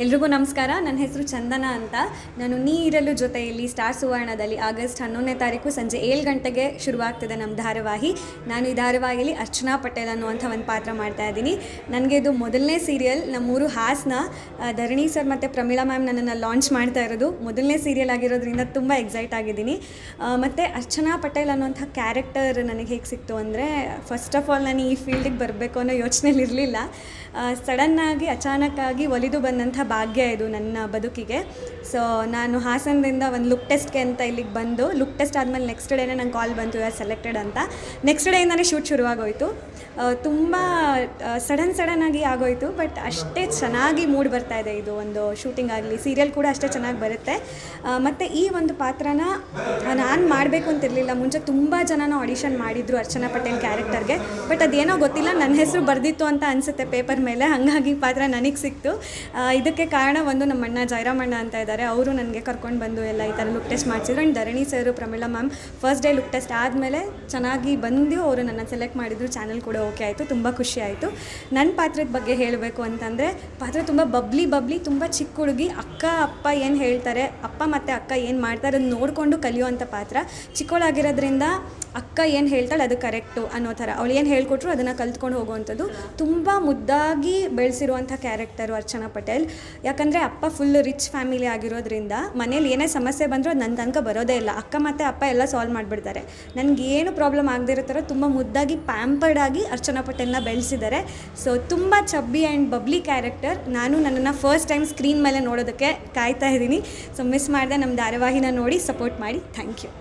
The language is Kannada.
ಎಲ್ರಿಗೂ ನಮಸ್ಕಾರ. ನನ್ನ ಹೆಸರು ಚಂದನ ಅಂತ. ನಾನು ನೀರಲು ಜೊತೆಯಲ್ಲಿ ಸ್ಟಾರ್ ಸುವರ್ಣದಲ್ಲಿ ಆಗಸ್ಟ್ ಹನ್ನೊಂದನೇ ತಾರೀಕು ಸಂಜೆ ಏಳು ಗಂಟೆಗೆ ಶುರುವಾಗ್ತಿದೆ ನಮ್ಮ ಧಾರಾವಾಹಿ. ನಾನು ಈ ಧಾರಾವಾಹಿಯಲ್ಲಿ ಅರ್ಚನಾ ಪಟೇಲ್ ಅನ್ನುವಂಥ ಒಂದು ಪಾತ್ರ ಮಾಡ್ತಾ ಇದ್ದೀನಿ. ನನಗೆ ಇದು ಮೊದಲನೇ ಸೀರಿಯಲ್ ನಮ್ಮೂರು ಹಾಸನ. ಧರಣಿ ಸರ್ ಮತ್ತು ಪ್ರಮೀಳಾ ಮ್ಯಾಮ್ ನನ್ನನ್ನು ಲಾಂಚ್ ಮಾಡ್ತಾ ಇರೋದು. ಮೊದಲನೇ ಸೀರಿಯಲ್ ಆಗಿರೋದ್ರಿಂದ ತುಂಬ ಎಕ್ಸೈಟ್ ಆಗಿದ್ದೀನಿ. ಮತ್ತು ಅರ್ಚನಾ ಪಟೇಲ್ ಅನ್ನೋಂಥ ಕ್ಯಾರೆಕ್ಟರ್ ನನಗೆ ಹೇಗೆ ಸಿಕ್ತು ಅಂದರೆ ಫಸ್ಟ್ ಆಫ್ ಆಲ್ ನಾನು ಈ ಫೀಲ್ಡಿಗೆ ಬರಬೇಕು ಅನ್ನೋ ಯೋಚನೆಯಲ್ಲಿ ಇರಲಿಲ್ಲ. ಸಡನ್ನಾಗಿ ಅಚಾನಕ್ಕಾಗಿ ಒಲಿದು ಬಂದಂಥ ಭಾಗ್ಯ ಇದು ನನ್ನ ಬದುಕಿಗೆ. ಸೊ ನಾನು ಹಾಸನದಿಂದ ಒಂದು ಲುಕ್ ಟೆಸ್ಟ್ಗೆ ಅಂತ ಇಲ್ಲಿಗೆ ಬಂದು ಲುಕ್ ಟೆಸ್ಟ್ ಆದಮೇಲೆ ನೆಕ್ಸ್ಟ್ ಡೇನೇ ನಂಗೆ ಕಾಲ್ ಬಂತು ಯು ಆರ್ ಸೆಲೆಕ್ಟೆಡ್ ಅಂತ. ನೆಕ್ಸ್ಟ್ ಡೇಯಿಂದನೇ ಶೂಟ್ ಶುರುವಾಗೋಯಿತು. ತುಂಬ ಸಡನ್ ಸಡನ್ ಆಗಿ ಆಗೋಯಿತು ಬಟ್ ಅಷ್ಟೇ ಚೆನ್ನಾಗಿ ಮೂಡ್ ಬರ್ತಾ ಇದೆ ಇದು ಒಂದು ಶೂಟಿಂಗ್ ಆಗಲಿ. ಸೀರಿಯಲ್ ಕೂಡ ಅಷ್ಟೇ ಚೆನ್ನಾಗಿ ಬರುತ್ತೆ. ಮತ್ತು ಈ ಒಂದು ಪಾತ್ರನ ನಾನು ಮಾಡಬೇಕು ಅಂತಿರಲಿಲ್ಲ ಮುಂಚೆ ತುಂಬ ಜನನ ಆಡಿಷನ್ ಮಾಡಿದ್ರು ಅರ್ಚನಾ ಪಟೇಲ್ ಕ್ಯಾರೆಕ್ಟರ್ಗೆ ಬಟ್ ಅದೇನೋ ಗೊತ್ತಿಲ್ಲ, ನನ್ನ ಹೆಸರು ಬರೆದಿತ್ತು ಅಂತ ಅನಿಸುತ್ತೆ ಪೇಪರ್ ಮೇಲೆ. ಹಾಗಾಗಿ ಪಾತ್ರ ನನಗೆ ಸಿಕ್ತು. ಇದಕ್ಕೆ ಕಾರಣ ಒಂದು ನಮ್ಮ ಅಣ್ಣ ಜಯರಾಮಣ್ಣ ಅಂತ ಇದ್ದಾರೆ. ಅವರು ನನಗೆ ಕರ್ಕೊಂಡು ಬಂದು ಎಲ್ಲ ಈ ಥರ ಲುಕ್ ಟೆಸ್ಟ್ ಮಾಡಿಸಿದ್ರು. And Dharani sir, Pramila ma'am first day look test ಆದಮೇಲೆ ಚೆನ್ನಾಗಿ ಬಂದು ಅವರು ನನ್ನ ಸೆಲೆಕ್ಟ್ ಮಾಡಿದ್ರು. ಚಾನಲ್ ಕೂಡ ಓಕೆ ಆಯಿತು. ತುಂಬ ಖುಷಿ ಆಯಿತು. ನನ್ನ ಪಾತ್ರದ ಬಗ್ಗೆ ಹೇಳಬೇಕು ಅಂತಂದರೆ, ಪಾತ್ರ ತುಂಬ ಬಬ್ಲಿ ಬಬ್ಲಿ ತುಂಬ ಚಿಕ್ಕ ಹುಡುಗಿ. ಅಕ್ಕ, ಅಪ್ಪ ಏನು ಹೇಳ್ತಾರೆ, ಅಪ್ಪ ಮತ್ತು ಅಕ್ಕ ಏನು ಮಾಡ್ತಾರೆ ಅದನ್ನ ನೋಡಿಕೊಂಡು ಕಲಿಯುವಂಥ ಪಾತ್ರ. ಚಿಕ್ಕವಳಾಗಿರೋದ್ರಿಂದ ಅಕ್ಕ ಏನು ಹೇಳ್ತಾಳೆ ಅದು ಕರೆಕ್ಟು ಅನ್ನೋ ಥರ. ಅವಳು ಏನು ಹೇಳ್ಕೊಟ್ರು ಅದನ್ನು ಕಲ್ತ್ಕೊಂಡು ಹೋಗುವಂಥದ್ದು. ತುಂಬ ಮುದ್ದಾಗಿ ಬೆಳೆಸಿರುವಂಥ ಕ್ಯಾರೆಕ್ಟರು ಅರ್ಚನಾ ಪಟೇಲ್. ಯಾಕಂದರೆ ಅಪ್ಪ ಫುಲ್ ರಿಚ್ ಫ್ಯಾಮಿಲಿ ಆಗಿರೋದ್ರಿಂದ ಮನೇಲಿ ಏನೇ ಸಮಸ್ಯೆ ಬಂದರೂ ಅದು ನನ್ನ ತನಕ ಬರೋದೇ ಇಲ್ಲ. ಅಕ್ಕ ಮತ್ತು ಅಪ್ಪ ಎಲ್ಲ ಸಾಲ್ವ್ ಮಾಡಿಬಿಡ್ತಾರೆ. ಏನು ಪ್ರಾಬ್ಲಮ್ ಆಗದಿರೋ ಥರ ತುಂಬ ಮುದ್ದಾಗಿ ಪ್ಯಾಂಪರ್ಡ್ ಆಗಿ ಅರ್ಚನಾ ಪಟೇಲ್ನ ಬೆಳೆಸಿದ್ದಾರೆ. ಸೊ ತುಂಬ ಚಬ್ಬಿ ಆ್ಯಂಡ್ ಬಬ್ಲಿ ಕ್ಯಾರೆಕ್ಟರ್ ನಾನು ನನ್ನನ್ನು ಫಸ್ಟ್ ಟೈಮ್ ಸ್ಕ್ರೀನ್ ಮೇಲೆ ನೋಡೋದಕ್ಕೆ ಕಾಯ್ತಾ ಇದ್ದೀನಿ. ಸೊ ಮಿಸ್ ಮಾಡಿದೆ ನಮ್ಮ ಧಾರಾವಾಹಿನ ನೋಡಿ ಸಪೋರ್ಟ್ ಮಾಡಿ. Thank you